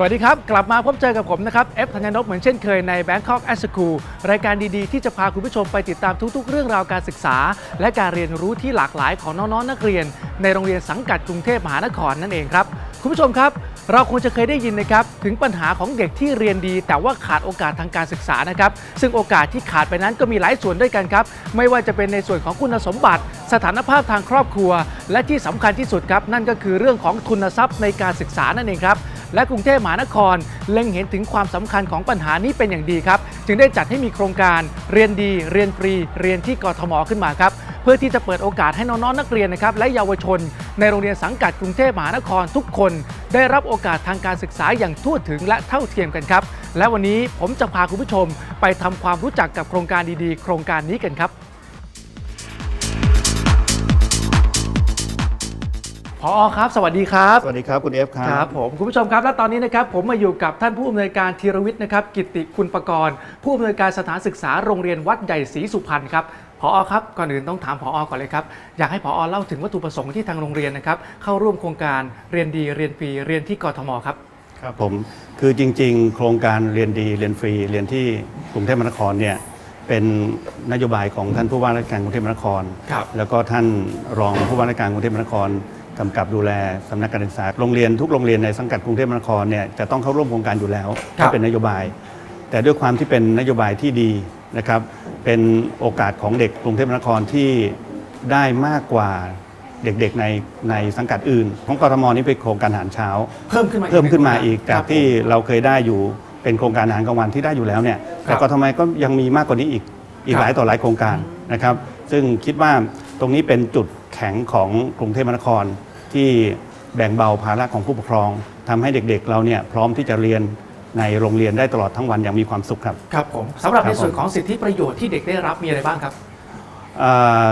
สวัสดีครับ กลับมาพบเจอกับผมนะครับเอฟธัญนพเหมือนเช่นเคยใน Bangkok a s c h o o l รายการดีๆ ที่จะพาคุณผู้ชมไปติดตามทุกๆ เรื่องราวการศึกษา และการเรียนรู้ที่หลากหลายของน้องๆนักเรียน ในโรงเรียนสังกัดกรุงเทพมหานครนั่นเองครับ คุณผู้ชมครับ เราคงจะเคยได้ยินนะครับถึงปัญหาของเด็กที่เรียนดี แต่ว่าขาดโอกาสทางการศึกษานะครับซึ่งโอกาสที่ขาดไปนั้นก็มีหลายส่วนด้วยกันครับไม่ว่าจะเป็นในส่วนของคุณสมบัติ สถานภาพทางครอบครัว และที่สำคัญที่สุดครับนั่นก็คือเรื่องของทุนทรัพย์ในการศึกษานั่นเองครับ และกรุงเทพมหานคร เล็งเห็นถึงความสำคัญของปัญหานี้เป็นอย่างดีครับ จึงได้จัดให้มีโครงการเรียนดี เรียนฟรี เรียนที่กทมขึ้นมาครับเพื่อที่จะเปิดโอกาสให้น้องๆนักเรียนนะครับและเยาวชน ในโรงเรียนสังกัดกรุงเทพมหานครทุกคน ได้รับโอกาสทางการศึกษาอย่างทั่วถึงและเท่าเทียมกันครับ และวันนี้ผมจะพาคุณผู้ชมไปทำความรู้จักกับโครงการดีๆ โครงการนี้กันครับ พอครับสวัสดีครับ สวัสดีครับคุณเอฟครับครับผมคุณผู้ชมครับและตอนนี้นะครับผมมาอยู่กับท่านผู้อำนวยการธีรวิทย์นะครับกิตติคุณประกรณ์ผู้อำนวยการสถานศึกษาโรงเรียนวัดใหญ่ศรีสุพรรณครับพอครับก่อนอื่นต้องถามพอก่อนเลยครับอยากให้พอเล่าถึงวัตถุประสงค์ที่ทางโรงเรียนนะครับเข้าร่วมโครงการเรียนดีเรียนฟรีเรียนที่กทมครับครับผมคือจริง ๆ โครงการเรียนดีเรียนฟรีเรียนที่กรุงเทพมหานครเนี่ยเป็นนโยบายของท่านผู้ว่าราชการกรุงเทพมหานครครับแล้วก็ท่านรองผู้ว่าราชการกรุงเทพมหานคร กำกับดูแลสำนักการศึกษาโรงเรียนทุกโรงเรียนในสังกัดกรุงเทพมหานครเนี่ยจะต้องเข้าร่วมโครงการอยู่แล้วครับถ้าเป็นนโยบาย แต่ด้วยความที่เป็นนโยบายที่ดีนะครับเป็นโอกาสของเด็กกรุงเทพมหานครที่ได้มากกว่าเด็กๆในในสังกัดอื่น ของกรทมนี่เป็นโครงการอาหารเช้า เพิ่มขึ้นมาเพิ่มขึ้นมาอีกคจารักบที่เราเคยได้อยู่เป็นโครงการอาหารกลางวันที่ได้อยู่แล้วเนี่ยครัแต่บก็ทำไมก็ยังมีมากกว่านี้อีกอีคกรับ หลายต่อหลายโครงการนะครับ ซึ่งคิดว่าตรงนี้เป็นจุดแข็งของกรุงเทพมหานคร ที่แบ่งเบาภาระของผู้ปกครองทำให้เด็กๆเราเนี่ยพร้อมที่จะเรียนในโรงเรียนได้ตลอดทั้งวันอย่างมีความสุขครับครับผมสำหรับครัในบส่วนของสิทธิประโยชน์ที่เด็กได้รับมีอะไรบ้างครับอ่า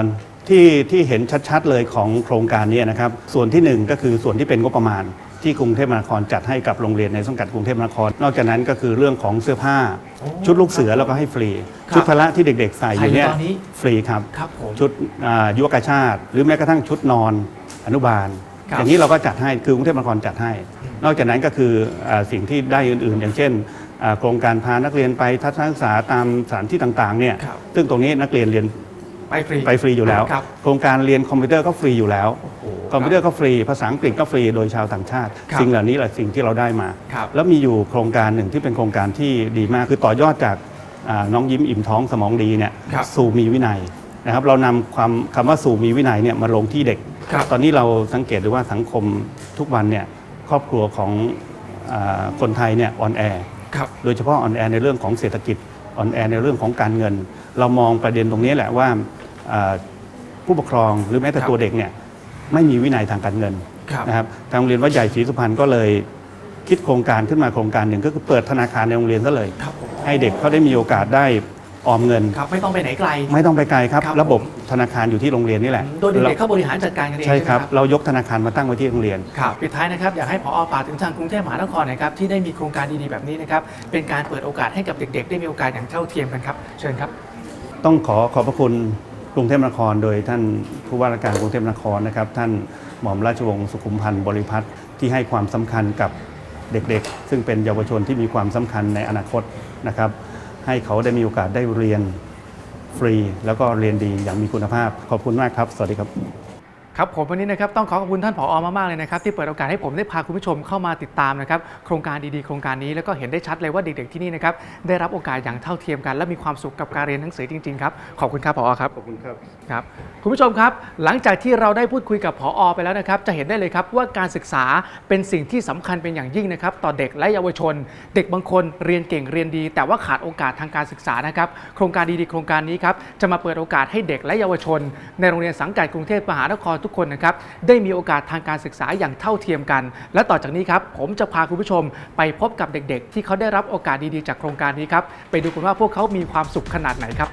ที่ที่เห็นชัดๆเลยของโครงการนี้นะครับส่วนที่หนึ่งก็คือส่วนที่เป็นงบประมาณ ที่กรุงเทพมหานครจัดให้กับโรงเรียนในสังกัดกรุงเทพมหานคร นอกจากนั้นก็คือเรื่องของเสื้อผ้าโอ้ชุดลูกเสือแล้วก็ให้ฟรีครับชุดพละที่เด็กๆ ใส่อยู่เนี่ยใส่อยู่ตอนนี้ฟรีครับครับผมชุดอ่ายุวกชาติ หรือแม้กระทั่งชุดนอนอนุบาลครับ อย่างนี้เราก็จัดให้คือกรุงเทพมหานครจัดให้ นอกจากนั้นก็คืออาสิ่งที่ได้อื่น ๆ อย่างเช่นอ่าโครงการพานักเรียนไปทัศนศึกษาตามสถานที่ต่างๆเนี่ยครับซึ่งตรงนี้นักเรียนเรียนไปฟรีไปฟรีอยู่แล้วครับโครงการเรียนคอมพิวเตอร์ก็ฟรีอยู่แล้วโอ้โหคอมพิวเตอร์ก็ฟรี ภาษาอังกฤษก็ฟรีโดยชาวต่างชาติครับสิ่งเหล่านี้แหละสิ่งที่เราได้มาครับแล้วมีอยู่โครงการหนึ่งที่เป็นโครงการที่ดีมาก คือต่อยอดจากอ่าน้องยิ้มอิ่มท้องสมองดีเนี่ยครับสู่มีวินัยนะครับ เรานำความคำว่าสู่มีวินัยเนี่ยมาลงที่เด็กครับ ตอนนี้เราสังเกตดูว่าสังคมทุกวันเนี่ยครอบครัวของอาคนไทยเนี่ยอ่อนแอครับโดยเฉพาะอ่อนแอในเรื่องของเศรษฐกิจอ่อนแอในเรื่องของการเงิน เรามองประเด็นตรงนี้แหละว่าอ่าผู้ปกครองหรือแม้แต่ครับตัวเด็กเนี่ยไม่มีวินัยทางการเงินครับนะครับทางโรงเรียนวัดใหญ่ศรีสุพรรณก็เลยคิดโครงการขึ้นมาโครงการหนึ่งก็คือเปิดธนาคารในโรงเรียนซะเลยครับผมให้เด็กเขาได้มีโอกาสได้ ออมเงิน ครับไม่ต้องไปไหนไกล ไม่ต้องไปไกลครับ ครับ ระบบธนาคารอยู่ที่โรงเรียนนี่แหละโดยเด็กๆเขาบริหารจัดการกันเองใช่ครับไหมเรายกธนาคารมาตั้งไว้ที่โรงเรียน ครับปิดท้ายนะครับอยากให้พอฝากถึงทางกรุงเทพมหานครหนะครับที่ได้มีโครงการดีๆแบบนี้นะครับเป็นการเปิดโอกาสให้กับเด็ก ๆ ได้มีโอกาสอย่างเท่าเทียมกันครับเชิญครับ ต้องขอขอบพระคุณกรุงเทพมหานคร โดยท่านผู้ว่าราชการกรุงเทพมหานครนะครับ ท่านหม่อมราชวงศ์สุขุมพันธ์บริพัตรที่ให้ความสำคัญกับเด็กๆ ซึ่งเป็นเยาวชนที่มีความสำคัญในอนาคตนะครับ ให้เขาได้มีโอกาสได้เรียนฟรี แล้วก็เรียนดีอย่างมีคุณภาพ ขอบคุณมากครับ สวัสดีครับ ครับผมวันนี้นะครับต้องขอขอบคุณท่านผอมากๆเลยนะครับที่เปิดโอกาสให้ผมได้พาคุณผู้ชมเข้ามาติดตามนะครับโครงการดีๆโครงการนี้แล้วก็เห็นได้ชัดเลยว่าเด็กๆที่นี่นะครับได้รับโอกาสอย่างเท่าเทียมกัน และมีความสุขกับการเรียนหนังสือจริงๆครับขอบคุณครับผอครับขอบคุณครับครับคุณผู้ชมครับ หลังจากที่เราได้พูดคุยกับผอไปแล้วนะครับจะเห็นได้เลยครับว่าการศึกษาเป็นสิ่งที่สำคัญเป็นอย่างยิ่งนะครับต่อเด็กและเยาวชน เด็กบางคนเรียนเก่งเรียนดี แต่ว่าขาดโอกาสทางการศึกษานะครับโครงการดีๆโครงการนี้ครับจะมาเปิดโอกาสให้เด็กและเยาวชน ในโรงเรียนสังกัดกรุงเทพมหานครทุกคนนะครับได้มีโอกาสทางการศึกษาอย่างเท่าเทียมกัน และต่อจากนี้ครับผมจะพาคุณผู้ชมไปพบกับเด็ก ๆ ที่เขาได้รับโอกาสดีๆ จากโครงการนี้ครับไปดูกันว่าพวกเขามีความสุขขนาดไหนครับ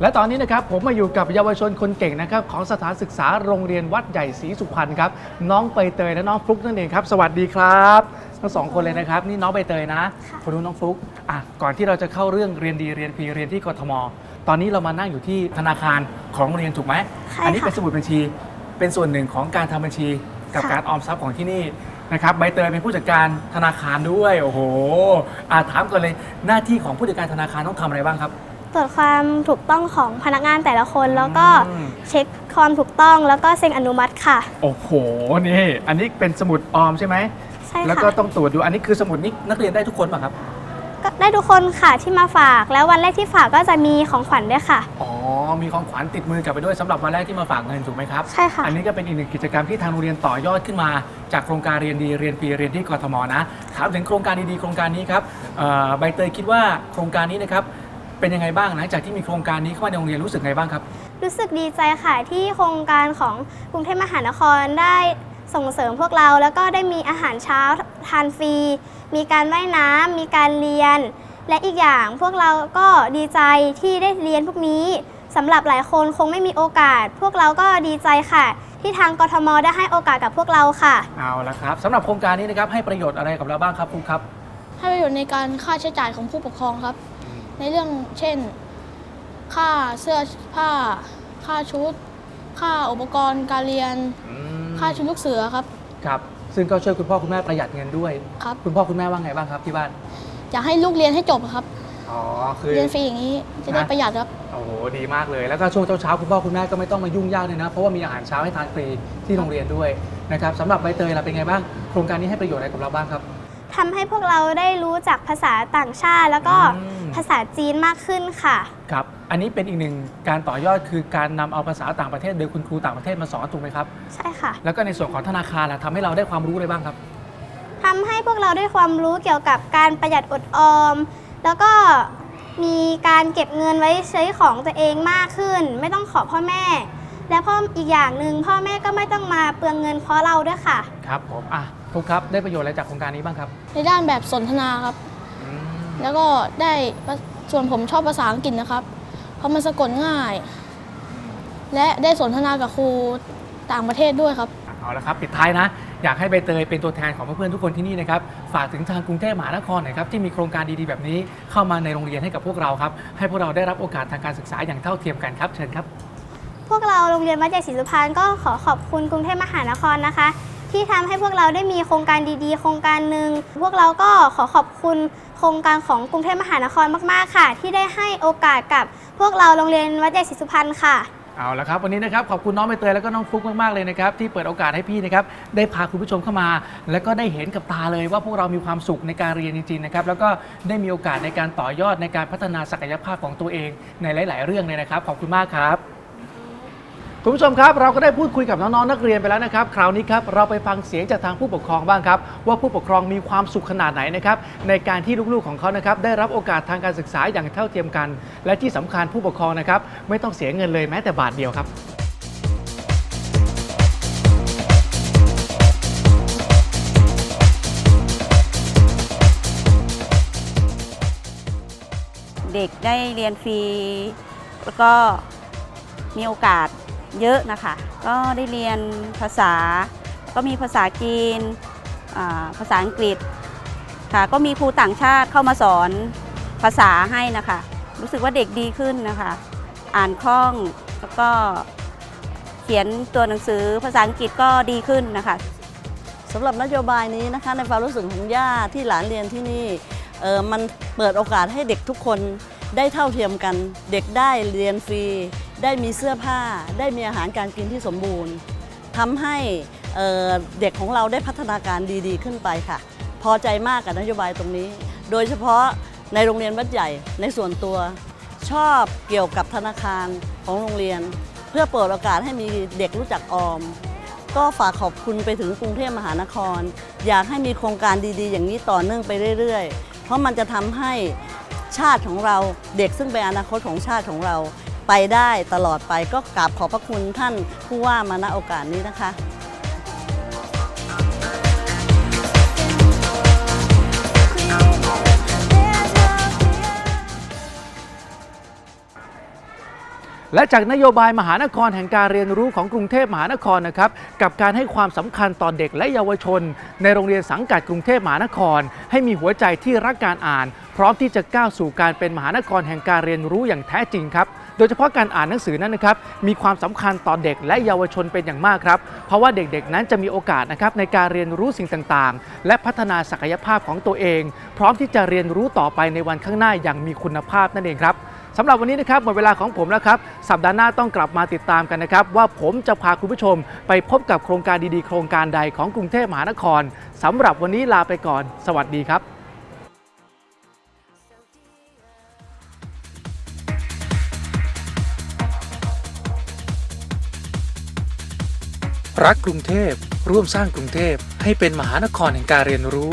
และตอนนี้นะครับผมมาอยู่กับเยาวชนคนเก่งนะครับของสถานศึกษาโรงเรียนวัดใหญ่ศรีสุพรรณครับน้องใบเตยและน้องฟลุกนั่นเองครับสวัสดีครับทั้งสองคนเลยนะครับนี่น้องใบเตยนะคนนู้นน้องฟลุกอะก่อนที่เราจะเข้าเรื่องเรียนดีเรียนฟรีเรียนที่กทม ตอนนี้เรามานั่งอยู่ที่ธนาคารของโรงเรียนถูกไหม ใช่อันี้ค่ะเป็นสมุดบัญชี เป็นส่วนหนึ่งของการทำบัญชีกับค่ะ การออมทรัพย์ของที่นี่นะครับ ใบเตยเป็นผู้จัดการธนาคารด้วย โอ้โหอาถามก่อนเลย หน้าที่ของผู้จัดการธนาคารต้องทำอะไรบ้างครับ ตรวจความถูกต้องของพนักงานแต่ละคน แล้วก็อืม เช็คความถูกต้องแล้วก็เซ็นอนุมัติค่ะ โอ้โห นี่ อันนี้เป็นสมุดออมใช่ไหม ใช่แล้วก็ค่ะต้องตรวจดู อันนี้คือสมุดนี้นักเรียนได้ทุกคนป่ะครับก็ ได้ทุกคนค่ะที่มาฝาก แล้ววันแรกที่ฝากก็จะมีของขวัญด้วยค่ะ อ๋อ มีของขวัญติดมือกลับไปด้วยสำหรับวันแรกที่มาฝากเงินถูกไหมครับ ใช่ค่ะ อันนี้ก็เป็นอีกหนึ่งกิจกรรมที่ทางโรงเรียนต่อยอดขึ้นมา จากโครงการเรียนดีเรียนฟรีเรียนที่กทมนะถามถึงโครงการดีๆโครงการนี้ครับเอ่อใบเตยคิดว่าโครงการนี้นะครับเป็นยังไงบ้างหลังจากที่มีโครงการนี้เข้ามาในโรงเรียนรู้สึกไงบ้างครับ รู้สึกดีใจค่ะที่โครงการของกรุงเทพมหานครได้ส่งเสริมพวกเรา แล้วก็ได้มีอาหารเช้า ทานฟรี มีการว่ายน้ำมีการเรียน และอีกอย่างพวกเราก็ดีใจที่ได้เรียนพวกนี้สำหรับหลายคนคงไม่มีโอกาส พวกเราก็ดีใจค่ะ ที่ทางกทมได้ให้โอกาสกับพวกเราค่ะ เอาละครับสำหรับโครงการนี้นะครับให้ประโยชน์อะไรกับเราบ้างครับครูครับให้ประโยชน์ในการค่าใช้จ่ายของผู้ปกครองครับ ในเรื่องเช่น ค่าเสื้อผ้า ค่าชุด ค่าอุปกรณ์การเรียน ค่าชุดลูกเสือครับ ครับ ซึ่งก็ช่วยคุณพ่อคุณแม่ประหยัดเงินด้วย ครับ คุณพ่อคุณแม่ว่าไงบ้างครับที่บ้าน อยากให้ลูกเรียนให้จบครับ อ๋อ คือ เรียนฟรีอย่างนี้จะได้นะ ประหยัดครับ โอ้โห ดีมากเลย แล้วก็ช่วงเช้าๆคุณพ่อคุณแม่ก็ไม่ต้องมายุ่งยากเลยนะ เพราะว่ามีอาหารเช้าให้ทานฟรีที่โรงเรียนด้วยนะครับสำหรับใบเตยเราเป็นไงบ้าง โครงการนี้ให้ประโยชน์อะไรกับเราบ้างครับทำให้พวกเราได้รู้จักภาษาต่างชาติ แล้วก็อืม ภาษาจีนมากขึ้นค่ะ ครับ อันนี้เป็นอีกหนึ่งการต่อยอดคือการนำเอาภาษาต่างประเทศโดยคุณครูต่างประเทศมาสอนถูกไหมครับ ใช่ค่ะ แล้วก็ในส่วนของธนาคารล่ะทำให้เราได้ความรู้อะไรบ้างครับ ทำให้พวกเราได้ความรู้เกี่ยวกับการประหยัดอดออม แล้วก็มีการเก็บเงินไว้ใช้ของตัวเองมากขึ้น ไม่ต้องขอพ่อแม่ และพ่ออีกอย่างหนึ่งพ่อแม่ก็ไม่ต้องมาเปลืองเงินเพราะเราด้วยค่ะ ครับผม อะครูครับ ได้ประโยชน์อะไรจากโครงการนี้บ้างครับ ในด้านแบบสนทนาครับอืม แล้วก็ได้ส่วนผมชอบภาษาอังกฤษนะครับ เพราะมันสะกดง่าย และได้สนทนากับครูต่างประเทศด้วยครับ เอาละครับปิดท้ายนะ อยากให้ใบเตยเป็นตัวแทนของเพื่อนๆทุกคนที่นี่นะครับ ฝากถึงทางกรุงเทพมหานครหน่อยครับ ที่มีโครงการดีๆแบบนี้เข้ามาในโรงเรียนให้กับพวกเราครับ ให้พวกเราได้รับโอกาสทางการศึกษาอย่างเท่าเทียมกันครับเชิญครับ พวกเราโรงเรียนวัดใหญ่ศรีสุพรรณก็ขอขอบคุณกรุงเทพมหานครนะคะ ที่ทำให้พวกเราได้มีโครงการดีๆ โครงการหนึ่งพวกเราก็ขอขอบคุณโครงการของกรุงเทพมหานครมาก ๆ ค่ะ ที่ได้ให้โอกาสกับพวกเราโรงเรียนวัดใหญ่ศรีสุพรรณค่ะ เอาละครับ วันนี้นะครับขอบคุณน้องใบเตยแล้วก็น้องฟุกมากๆเลยนะครับที่เปิดโอกาสให้พี่นะครับได้พาคุณผู้ชมเข้ามา แล้วก็ได้เห็นกับตาเลยว่าพวกเรามีความสุขในการเรียนจริงๆนะครับแล้วก็ได้มีโอกาสในการต่อยอดในการพัฒนาศักยภาพของตัวเองในหลาย ๆ เรื่องเลยนะครับ ขอบคุณมากครับ คุณผู้ชมครับเราก็ได้พูดคุยกับน้องๆนักเรียนไปแล้วนะครับ คราวนี้ครับเราไปฟังเสียงจากทางผู้ปกครองบ้างครับ ว่าผู้ปกครองมีความสุขขนาดไหนนะครับในการที่ลูกๆของเขานะครับได้รับโอกาสทางการศึกษาอย่างเท่าเทียมกัน และที่สำคัญผู้ปกครองนะครับไม่ต้องเสียเงินเลยแม้แต่บาทเดียวครับเด็กได้เรียนฟรี แล้วก็มีโอกาส เยอะนะคะ ก็ได้เรียนภาษา ก็มีภาษาจีนภาษาอังกฤษค่ะ ก็มีครูต่างชาติเข้ามาสอนภาษาให้นะคะ รู้สึกว่าเด็กดีขึ้นนะคะ อ่านคล่องแล้วก็เขียนตัวหนังสือภาษาอังกฤษก็ดีขึ้นนะคะสำหรับนโยบายนี้นะคะในความรู้สึกของย่าที่หลานเรียนที่นี่มันเปิดโอกาสให้เด็กทุกคน ได้เท่าเทียมกัน เด็กได้เรียนฟรี ได้มีเสื้อผ้า ได้มีอาหารการกินที่สมบูรณ์ทำให้เเด็กของเราได้พัฒนาการดีๆ ขึ้นไปค่ะ พอใจมากกับนโยบายตรงนี้ โดยเฉพาะในโรงเรียนวัดใหญ่ในส่วนตัว ชอบเกี่ยวกับธนาคารของโรงเรียน เพื่อเปิดโอกาสให้มีเด็กรู้จักออม ก็ฝากขอบคุณไปถึงกรุงเทพมหานคร อยากให้มีโครงการดีๆ อย่างนี้ต่อเนื่องไปเรื่อยๆ เพราะมันจะทำให้ ชาติของเราเด็กซึ่งเป็นอนาคตของชาติของเราไปได้ตลอดไปก็กราบขอบพระคุณท่านผู้ว่ามาณโอกาสนี้นะคะและจากนโยบายมหานครแห่งการเรียนรู้ของกรุงเทพมหานครนะครับกับการให้ความสำคัญต่อเด็กและเยาวชน ในโรงเรียนสังกัดกรุงเทพมหานคร ให้มีหัวใจที่รักการอ่าน ร้อมที่จะก้าวสู่การเป็นมหานครแห่งการเรียนรู้อย่างแท้จริงครับโดยเฉพาะการอ่านหนังสือนั้นนะครับมีความสำคัญต่อเด็กและเยาวชนเป็นอย่างมากครับ เพราะว่าเด็กๆนั้นจะมีโอกาสนะครับในการเรียนรู้สิ่งต่างๆ และพัฒนาศักยภาพของตัวเอง พร้อมที่จะเรียนรู้ต่อไปในวันข้างหน้าอย่างมีคุณภาพนั่นเองครับสำหรับวันนี้นะครับหมดเวลาของผมแล้วครับ สัปดาห์หน้าต้องกลับมาติดตามกันนะครับ ว่าผมจะพาคุณผู้ชม ไปพบกับโครงการดีๆ โครงการใดของกรุงเทพมหานครสำหรับวันนี้ลาไปก่อน สวัสดีครับ รักกรุงเทพ ร่วมสร้างกรุงเทพให้เป็นมหานครแห่งการเรียนรู้